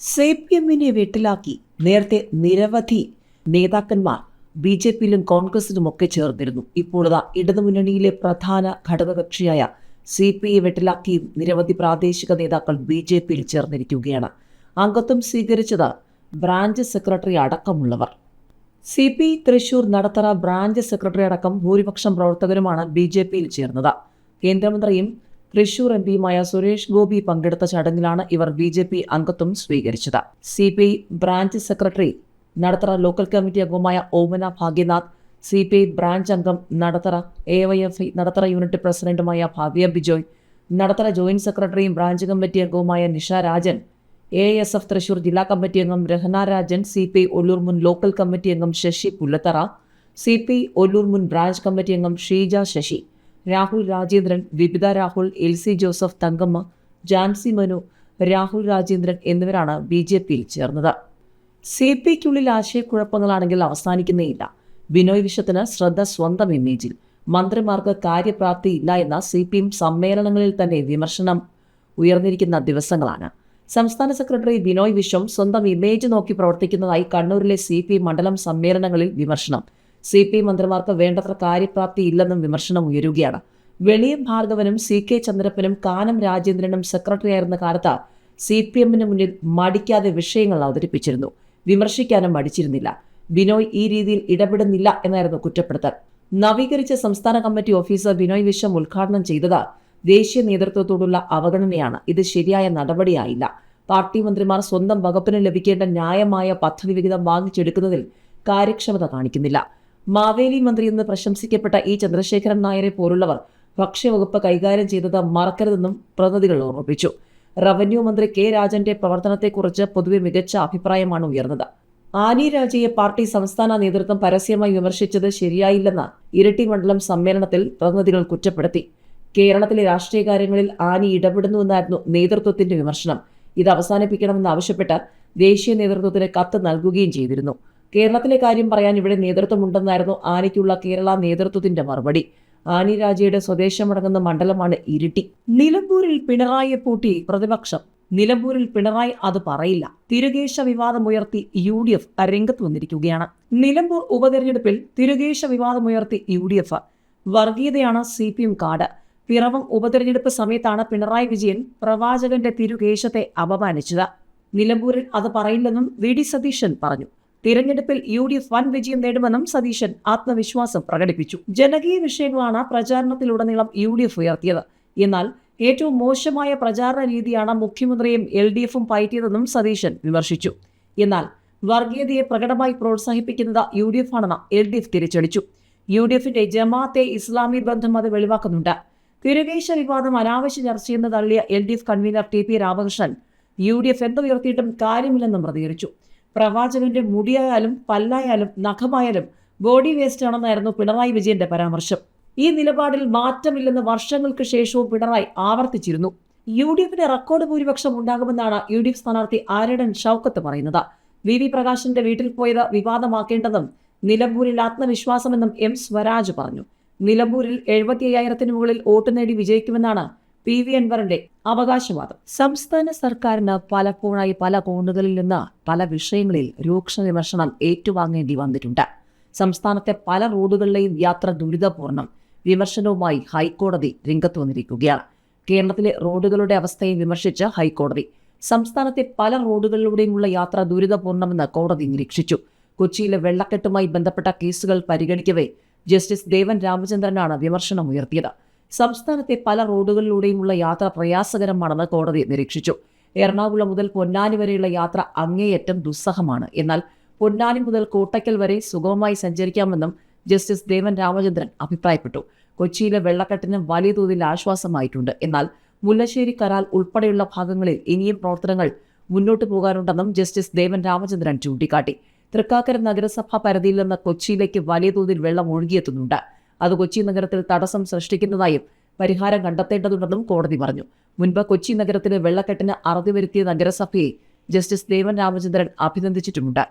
C P എമ്മിനെ വെട്ടിലാക്കി നേരത്തെ നിരവധി നേതാക്കന്മാർ ബി ജെ പിയിലും കോൺഗ്രസിലുമൊക്കെ ചേർന്നിരുന്നു. ഇപ്പോൾ ഇതാ ഇടതുമുന്നണിയിലെ പ്രധാന ഘടകകക്ഷിയായ സി പി ഐ വെട്ടിലാക്കിയും നിരവധി പ്രാദേശിക നേതാക്കൾ ബി ജെ പിയിൽ ചേർന്നിരിക്കുകയാണ്. അംഗത്വം സ്വീകരിച്ചത് ബ്രാഞ്ച് സെക്രട്ടറി അടക്കമുള്ളവർ. C P I Thrissur Nadathara branch secretary അടക്കം ഭൂരിപക്ഷം പ്രവർത്തകരുമാണ് ബി ജെ പിയിൽ ചേർന്നത്. കേന്ദ്രമന്ത്രിയും തൃശൂർ എം പിയുമായ സുരേഷ് ഗോപി പങ്കെടുത്ത ചടങ്ങിലാണ് ഇവർ ബി ജെ പി അംഗത്വം സ്വീകരിച്ചത്. C P I branch secretary Nadathara local committee അംഗമായ Omana Bhagyanath C P I branch അംഗം Nadathara A Y F I Nadathara unit പ്രസിഡന്റുമായ ഭാവ്യ ബിജോയ് നടത്തറ ജോയിന്റ് സെക്രട്ടറിയും ബ്രാഞ്ച് കമ്മിറ്റി അംഗവുമായ Nisha Rajan A S F Thrissur ജില്ലാ committee അംഗം Rahana Rajan C P I Ollur മുൻ local committee അംഗം Sasi Pullathara C P I Ollur മുൻ branch committee അംഗം Sheeja Sasi. Rahul Rajendran Vipitha Rahul L C Joseph Thankamma Jancy Manu Rahul Rajendran എന്നിവരാണ് B J പിയിൽ ചേർന്നത്. C P ഐക്കുള്ളിൽ ആശയക്കുഴപ്പങ്ങളാണെങ്കിൽ അവസാനിക്കുന്നേയില്ല. ബിനോയ് വിശ്വത്തിന് ശ്രദ്ധ സ്വന്തം ഇമേജിൽ. മന്ത്രിമാർക്ക് കാര്യപ്രാപ്തി ഇല്ല എന്ന സി പി എം സമ്മേളനങ്ങളിൽ തന്നെ വിമർശനം ഉയർന്നിരിക്കുന്ന ദിവസങ്ങളാണ്. സംസ്ഥാന സെക്രട്ടറി ബിനോയ് വിശ്വം സ്വന്തം ഇമേജ് നോക്കി പ്രവർത്തിക്കുന്നതായി കണ്ണൂരിലെ സി പി മണ്ഡലം സമ്മേളനങ്ങളിൽ വിമർശനം. സി പി മന്ത്രിമാർക്ക് വേണ്ടത്ര കാര്യപ്രാപ്തി ഇല്ലെന്നും വിമർശനം ഉയരുകയാണ്. വെളിയം ഭാർഗവനും സി കെ ചന്ദ്രപ്പനും കാനം രാജേന്ദ്രനും സെക്രട്ടറി ആയിരുന്ന കാലത്ത് സി പി എമ്മിന് മുന്നിൽ മടിക്കാതെ വിഷയങ്ങൾ അവതരിപ്പിച്ചിരുന്നു. വിമർശിക്കാനും മടിച്ചിരുന്നില്ല. ബിനോയ് ഈ രീതിയിൽ ഇടപെടുന്നില്ല എന്നായിരുന്നു കുറ്റപ്പെടുത്തൽ. നവീകരിച്ച സംസ്ഥാന കമ്മിറ്റി ഓഫീസർ ബിനോയ് വിശ്വം ഉദ്ഘാടനം ചെയ്തത് ദേശീയ നേതൃത്വത്തോടുള്ള അവഗണനയാണ്. ഇത് ശരിയായ നടപടിയായില്ല. പാർട്ടി മന്ത്രിമാർ സ്വന്തം വകുപ്പിന് ലഭിക്കേണ്ട ന്യായമായ പദ്ധതി വിഹിതം വാങ്ങിച്ചെടുക്കുന്നതിൽ കാര്യക്ഷമത കാണിക്കുന്നില്ല. മാവേലി മന്ത്രി എന്ന് പ്രശംസിക്കപ്പെട്ട ഇ ചന്ദ്രശേഖരൻ നായരെ പോലുള്ളവർ ഭക്ഷ്യവകുപ്പ് കൈകാര്യം ചെയ്തത് മറക്കരുതെന്നും പ്രതിനിധികൾ ഓർമ്മിപ്പിച്ചു. റവന്യൂ മന്ത്രി കെ രാജന്റെ പ്രവർത്തനത്തെക്കുറിച്ച് പൊതുവെ മികച്ച അഭിപ്രായമാണ് ഉയർന്നത്. ആനി രാജയെ പാർട്ടി സംസ്ഥാന നേതൃത്വം പരസ്യമായി വിമർശിച്ചത് ശരിയായില്ലെന്ന് ഇരട്ടി മണ്ഡലം സമ്മേളനത്തിൽ പ്രതിനിധികൾ കുറ്റപ്പെടുത്തി. കേരളത്തിലെ രാഷ്ട്രീയ കാര്യങ്ങളിൽ ആനി ഇടപെടുന്നുവെന്നായിരുന്നു നേതൃത്വത്തിന്റെ വിമർശനം. ഇത് അവസാനിപ്പിക്കണമെന്ന് ആവശ്യപ്പെട്ട് ദേശീയ നേതൃത്വത്തിന് കത്ത് നൽകുകയും ചെയ്തിരുന്നു. കേരളത്തിലെ കാര്യം പറയാൻ ഇവിടെ നേതൃത്വമുണ്ടെന്നായിരുന്നു ആനയ്ക്കുള്ള കേരള നേതൃത്വത്തിന്റെ മറുപടി. ആനി രാജയുടെ സ്വദേശമടങ്ങുന്ന മണ്ഡലമാണ് ഇരിട്ടി. നിലമ്പൂരിൽ പിണറായിയെ പൂട്ടി പ്രതിപക്ഷം. നിലമ്പൂരിൽ പിണറായി അത് പറയില്ല. തിരുകേശ വിവാദമുയർത്തി യു ഡി എഫ് രംഗത്ത് വന്നിരിക്കുകയാണ്. നിലമ്പൂർ ഉപതെരഞ്ഞെടുപ്പിൽ തിരുകേശ വിവാദമുയർത്തി U D F വർഗീയതയാണ് C P M card Piravam ഉപതെരഞ്ഞെടുപ്പ് സമയത്താണ് പിണറായി വിജയൻ പ്രവാചകന്റെ തിരുകേശത്തെ അപമാനിച്ചത്. നിലമ്പൂരിൽ അത് പറയില്ലെന്നും വി ഡി സതീശൻ പറഞ്ഞു. തിരഞ്ഞെടുപ്പിൽ യു ഡി എഫ് വൻ വിജയം നേടുമെന്നും സതീശൻ ആത്മവിശ്വാസം പ്രകടിപ്പിച്ചു. ജനകീയ വിഷയങ്ങളാണ് പ്രചാരണത്തിലുടനീളം യു ഡി എഫ് ഉയർത്തിയത്. എന്നാൽ ഏറ്റവും മോശമായ പ്രചാരണ രീതിയാണ് മുഖ്യമന്ത്രിയും എൽ ഡി എഫും പയറ്റിയതെന്നും സതീശൻ വിമർശിച്ചു. എന്നാൽ വർഗീയതയെ പ്രകടമായി പ്രോത്സാഹിപ്പിക്കുന്നത് യു ഡി എഫ് ആണെന്ന് എൽ ഡി എഫ് തിരിച്ചടിച്ചു. യു ഡി എഫിന്റെ ജമാഅത്തെ ഇസ്ലാമി ബന്ധം അത് വെളിവാക്കുന്നുണ്ട്. തിരുകേശ വിവാദം അനാവശ്യ ചർച്ചയെന്ന് തള്ളിയ L D F convener T P Ramakrishnan U D F എന്തുയർത്തിയിട്ടും കാര്യമില്ലെന്നും പ്രതികരിച്ചു. പ്രവാചകന്റെ മുടിയായാലും പല്ലായാലും നഖമായാലും ബോഡി വേസ്റ്റ് ആണെന്നായിരുന്നു പിണറായി വിജയന്റെ പരാമർശം. ഈ നിലപാടിൽ മാറ്റമില്ലെന്ന് വർഷങ്ങൾക്ക് ശേഷവും പിണറായി ആവർത്തിച്ചിരുന്നു. യു ഡി എഫിന് റെക്കോർഡ് ഭൂരിപക്ഷം ഉണ്ടാകുമെന്നാണ് യു ഡി എഫ് സ്ഥാനാർത്ഥി ആരടൻ ഷൌക്കത്ത് പറയുന്നത്. വി വി പ്രകാശിന്റെ വീട്ടിൽ പോയത് വിവാദമാക്കേണ്ടതും നിലമ്പൂരിൽ ആത്മവിശ്വാസമെന്നും എം സ്വരാജ് പറഞ്ഞു. നിലമ്പൂരിൽ എഴുപത്തി അയ്യായിരത്തിന് മുകളിൽ വോട്ട് നേടി വിജയിക്കുമെന്നാണ് പി വി അൻവറിന്റെ അവകാശവാദം. സംസ്ഥാന സർക്കാരിന് പലപ്പോഴായി പല കോണുകളിൽ നിന്ന് പല വിഷയങ്ങളിൽ രൂക്ഷ വിമർശനം ഏറ്റുവാങ്ങേണ്ടി വന്നിട്ടുണ്ട്. സംസ്ഥാനത്തെ പല റോഡുകളിലെയും യാത്ര ദുരിതപൂർണം വിമർശനവുമായി ഹൈക്കോടതി രംഗത്ത് വന്നിരിക്കുകയാണ്. കേരളത്തിലെ റോഡുകളുടെ അവസ്ഥയെ വിമർശിച്ച് ഹൈക്കോടതി സംസ്ഥാനത്തെ പല റോഡുകളിലൂടെയുമുള്ള യാത്ര ദുരിതപൂർണമെന്ന് കോടതി നിരീക്ഷിച്ചു. കൊച്ചിയിലെ വെള്ളക്കെട്ടുമായി ബന്ധപ്പെട്ട കേസുകൾ പരിഗണിക്കവേ ജസ്റ്റിസ് ദേവൻ രാമചന്ദ്രനാണ് വിമർശനം ഉയർത്തിയത് സംസ്ഥാനത്തെ പല റോഡുകളിലൂടെയുമുള്ള യാത്ര പ്രയാസകരമാണെന്ന് കോടതി നിരീക്ഷിച്ചു. എറണാകുളം മുതൽ പൊന്നാനി വരെയുള്ള യാത്ര അങ്ങേയറ്റം ദുസ്സഹമാണ്. എന്നാൽ പൊന്നാനി മുതൽ കോട്ടയ്ക്കൽ വരെ സുഗമമായി സഞ്ചരിക്കാമെന്നും ജസ്റ്റിസ് ദേവൻ രാമചന്ദ്രൻ അഭിപ്രായപ്പെട്ടു. കൊച്ചിയിലെ വെള്ളക്കെട്ടിന് വലിയ തോതിൽ ആശ്വാസമായിട്ടുണ്ട്. എന്നാൽ മുല്ലശ്ശേരി കരാൽ ഉൾപ്പെടെയുള്ള ഭാഗങ്ങളിൽ ഇനിയും പ്രവർത്തനങ്ങൾ മുന്നോട്ട് പോകാനുണ്ടെന്നും ജസ്റ്റിസ് ദേവൻ രാമചന്ദ്രൻ ചൂണ്ടിക്കാട്ടി. തൃക്കാക്കര നഗരസഭാ പരിധിയിൽ നിന്ന് കൊച്ചിയിലേക്ക് വലിയ തോതിൽ വെള്ളം ഒഴുകിയെത്തുന്നുണ്ട്. അത് കൊച്ചി നഗരത്തിൽ തടസ്സം സൃഷ്ടിക്കുന്നതായും പരിഹാരം കണ്ടെത്തേണ്ടതുണ്ടെന്നും കോടതി പറഞ്ഞു. മുൻപ് കൊച്ചി നഗരത്തിലെ വെള്ളക്കെട്ടിന് അറുതി വരുത്തിയ നഗരസഭയെ ജസ്റ്റിസ് ദേവൻ രാമചന്ദ്രൻ അഭിനന്ദിച്ചിട്ടുമുണ്ട്.